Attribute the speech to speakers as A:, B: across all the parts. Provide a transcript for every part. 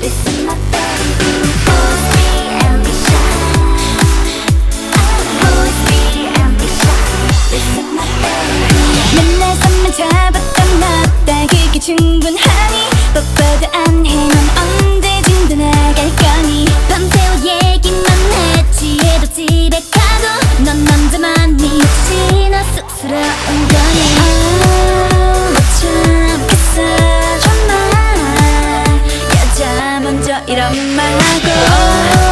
A: Listen. my girl.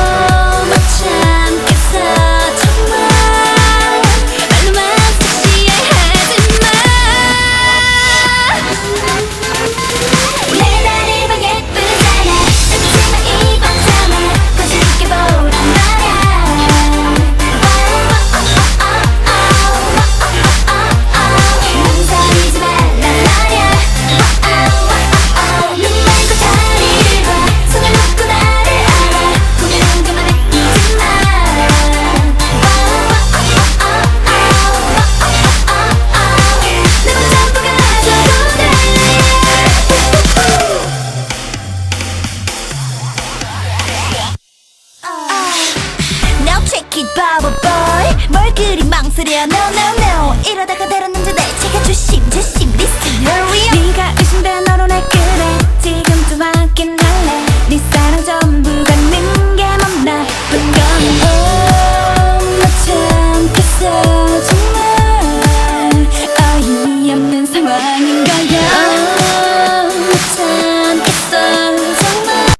A: 바보 boy 뭘 그리 망설여? No no no. 이러다가 다른 남자들 제가 조심